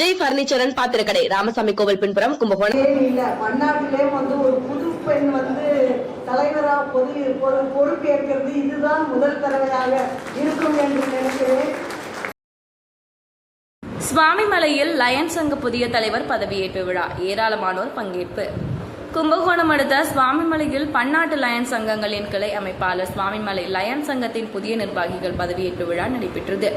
ஜெய் பர்னிச்சரன் பாத்திரக்கடை ராமசாமி கோவில் பின்புறம் கும்பகோணம். பன்னாட்டிலே வந்து ஒரு புது பெண் வந்து தலைவரா பொது பொறு- பொறுப்பேற்கிறது இதுதான் முதல் தடவையாக இருக்கும் என்று நினைக்கிறேன். சுவாமிமலையில் லயன்ஸ் சங்க புதிய தலைவர் பதவியேற்பு விழா ஏராளமானோர் பங்கேற்பு. கும்பகோணம் அடுத்த சுவாமிமலையில் பன்னாட்டு லயன்ஸ் சங்கங்களின் கிளை அமைப்பாளர் சுவாமிமலை லயன்ஸ் சங்கத்தின் புதிய நிர்வாகிகள் பதவியேற்பு விழா நடைபெற்றது.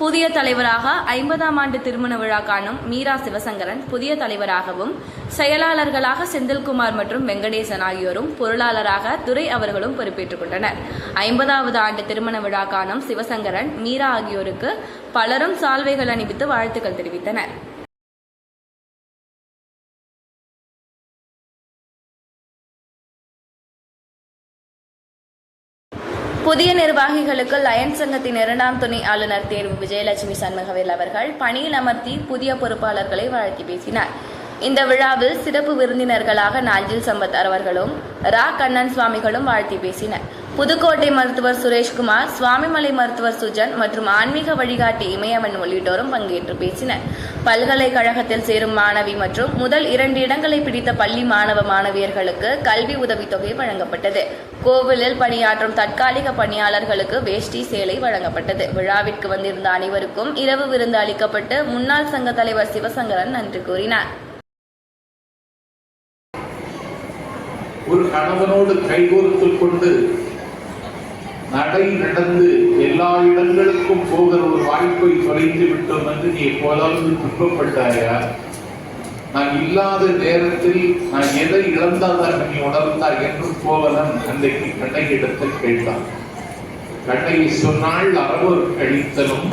புதிய தலைவராக ஐம்பதாம் ஆண்டு திருமண விழா காணும் மீரா சிவசங்கரன் புதிய தலைவராகவும் செயலாளர்களாக செந்தில்குமார் மற்றும் வெங்கடேசன் ஆகியோரும் பொருளாளராக துரை அவர்களும் பொறுப்பேற்றுக் கொண்டனர். ஐம்பதாவது ஆண்டு திருமண விழா காணும் சிவசங்கரன் மீரா ஆகியோருக்கு பலரும் சால்வைகள் அணிவித்து வாழ்த்துக்கள் தெரிவித்தனர். புதிய நிர்வாகிகளுக்கு லயன்ஸ் சங்கத்தின் இரண்டாம் துணை ஆளுநர் தேர்வு விஜயலட்சுமி சண்முகவேல் அவர்கள் பணியில் அமர்த்தி புதிய பொறுப்பாளர்களை வாழ்த்தி பேசினார். இந்த விழாவில் சிறப்பு விருந்தினர்களாக நாஞ்சில் சம்பத் அவர்களும் ரா. கண்ணன் சுவாமிகளும் வாழ்த்தி பேசினர். புதுக்கோட்டை மருத்துவர் சுரேஷ்குமார் சுவாமிமலை மருத்துவர் சுஜன் மற்றும் ஆன்மீக வழிகாட்டி இமயவன் உள்ளிட்டோரும் பங்கேற்று பேசினர். பல்கலைக்கழகத்தில் சேரும் மாணவி மற்றும் முதல் இரண்டு இடங்களை பிடித்த பள்ளி மாணவ மாணவியர்களுக்கு கல்வி உதவித்தொகை வழங்கப்பட்டது. கோவிலில் பணியாற்றும் தற்காலிக பணியாளர்களுக்கு வேஷ்டி சேலை வழங்கப்பட்டது. விழாவிற்கு வந்திருந்த அனைவருக்கும் இரவு விருந்து அளிக்கப்பட்டு முன்னாள் சங்க தலைவர் சிவசங்கரன் நன்றி கூறினார். ஒரு கணவனோடு கைகோர்த்து கொண்டு நடை நடந்து எல்லா இடங்களுக்கும் போகிற ஒரு வாய்ப்பை தொலைத்து விட்டோம் என்று நீ எப்போதாவது துன்பப்பட்டாயா நான் இல்லாத நேரத்தில் நான் எதை இழந்தாதான் நீ உணர்ந்தாய் என்று கோவலன் அன்றைக்கு கண்ணையிடத்தை கேட்டான். கண்ணையை சொன்னால் அறவர் கழித்தலும்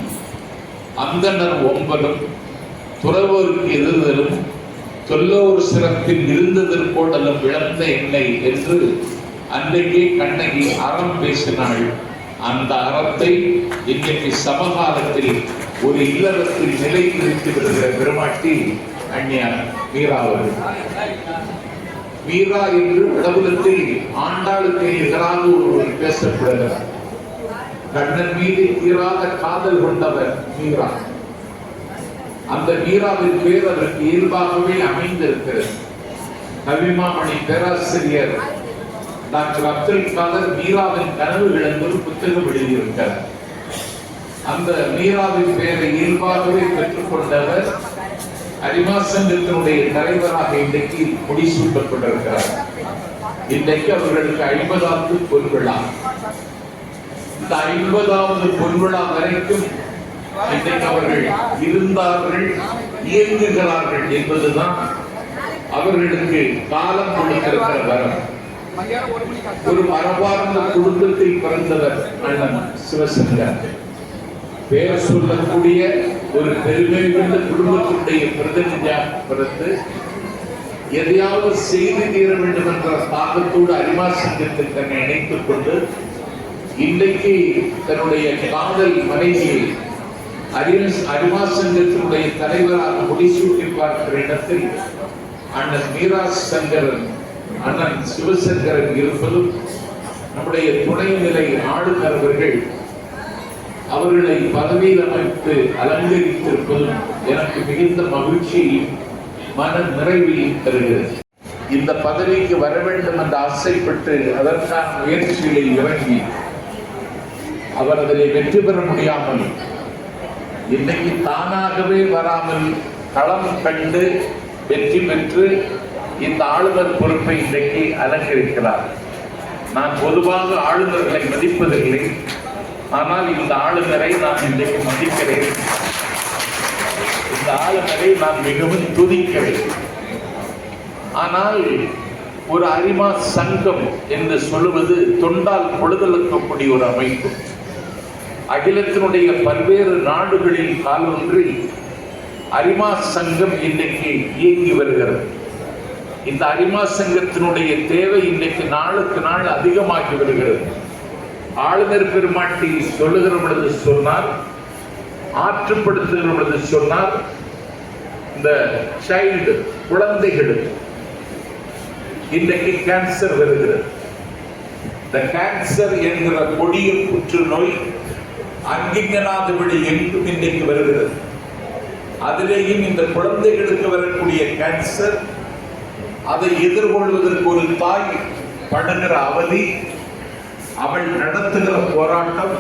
அந்தனர் ஒன்பதும் துறவோருக்கு எதிர்தலும் சொல்லோர் சிறப்பில் இருந்ததற்கோடலும் விளந்த என்னை என்று அன்றைக்கே கண்ணகி அறம் பேசினாள். அந்த அறத்தை இன்றைக்கு சமகாலத்தில் ஒரு இல்லறத்தில் நிலை நிறுத்தி விடுகிற பெருமாட்டி அந்நியார் மீரா அவர்கள். மீரா என்று கடவுளத்தில் ஆண்டாளுக்கு எதிராக ஒருவர் பேசப்படுகிறார். கண்ணன் மீது தீராத காதல் கொண்டவர் மீரா. அந்த மீராவின் பேர் அதற்கு இயல்பாகவே அமைந்திருக்கிறது. கவிமாமணி பேராசிரியர் டாக்டர் அப்துல் காதர் மீராவின் கனவுகள் என்று புத்தகம் எழுதியிருக்கிறார். அந்த மீராவின் பெயரை இயல்பாகவே பெற்றுக்கொண்டவர் அரிமாசங்கத்தினுடைய தலைவராக இன்றைக்கு முடிசூட்டப்பட்டிருக்கிறார் இன்றைக்கு அவர்களுக்கு ஐம்பதாவது பொன்விழா. இந்த ஐம்பதாவது பொன்விழா வரைக்கும் இன்றைக்கு அவர்கள் இருந்தார்கள் இயங்குகிறார்கள் என்பதுதான் அவர்களுக்கு காலம் கொடுத்திருக்கிற வரம். ஒரு மரபார்ந்த குடும்பத்தில் பிறந்தவர் அண்ணன் சிவசங்கர். பேர் சொல்லக்கூடிய ஒரு பெருமை மிகுந்த குடும்பத்தினுடைய பிரதிநிதியாக பிறந்து எதையாவது செய்து தீர வேண்டும் என்ற தாக்கத்தோடு அரிமா சங்கத்தில் தன்னை இணைத்துக் கொண்டு இன்றைக்கு தன்னுடைய காதல் மனைவியை அரிம அரிமா சங்கத்தினுடைய தலைவராக முடிசூட்டி பார்க்கிற இடத்தில் அண்ணன் மீரா சங்கரன் ஆனால் சிவசங்கரன் இருப்பதும் நம்முடைய துணைநிலை ஆளுநர் அவர்கள் அவர்களை பதவியில் அமைத்து அலங்கரித்திருப்பதும் எனக்கு மிகுந்த மகிழ்ச்சியையும் மன நிறைவையும் தருகிறது. இந்த பதவிக்கு வர வேண்டும் என்று ஆசைப்பட்டு அதற்கான முயற்சிகளை இறங்கி அவர் அதில் வெற்றி பெற முடியாமல் இன்னைக்கு தானாகவே வராமல் களம் கண்டு வெற்றி பெற்று இந்த ஆளுநர் பொறுப்பை இன்றைக்கு அலங்கரிக்கிறார். நான் பொதுவாக ஆளுநர்களை மதிப்பதில்லை. ஆனால் இந்த ஆளுநரை நான் இன்றைக்கு மதிக்கிறேன். இந்த ஆளுநரை நான் மிகவும் துதிக்கிறேன். ஆனால் ஒரு அரிமா சங்கம் என்று சொல்லுவது தொண்டால் பொழுதலுக்கக்கூடிய ஒரு அமைப்பு. அகிலத்தினுடைய பல்வேறு நாடுகளில் காலொன்றில் அரிமா சங்கம் இன்றைக்கு இயங்கி வருகிறது. இந்த அரிமா சங்கத்தினுடைய தேவை இன்றைக்கு நாளுக்கு நாள் அதிகமாகி வருகிறது. ஆளுநர் பெருமாட்டி சொல்லுகிற பொழுது சொன்னார் ஆற்றுப்படுத்துகிற பொழுது சொன்னார் இந்த சைல்டு குழந்தைகளுக்கு இன்றைக்கு கேன்சர் வருகிறது. இந்த கேன்சர் என்கிற கொடிய புற்றுநோய் அங்கிங்கனாதபடி எங்கும் இன்றைக்கு வருகிறது. அதிலேயும் இந்த குழந்தைகளுக்கு வரக்கூடிய கேன்சர் அதை எதிர்கொள்வதற்கு ஒரு தாய் படுகிற அவதி அவள் நடத்துகிற போராட்டம்.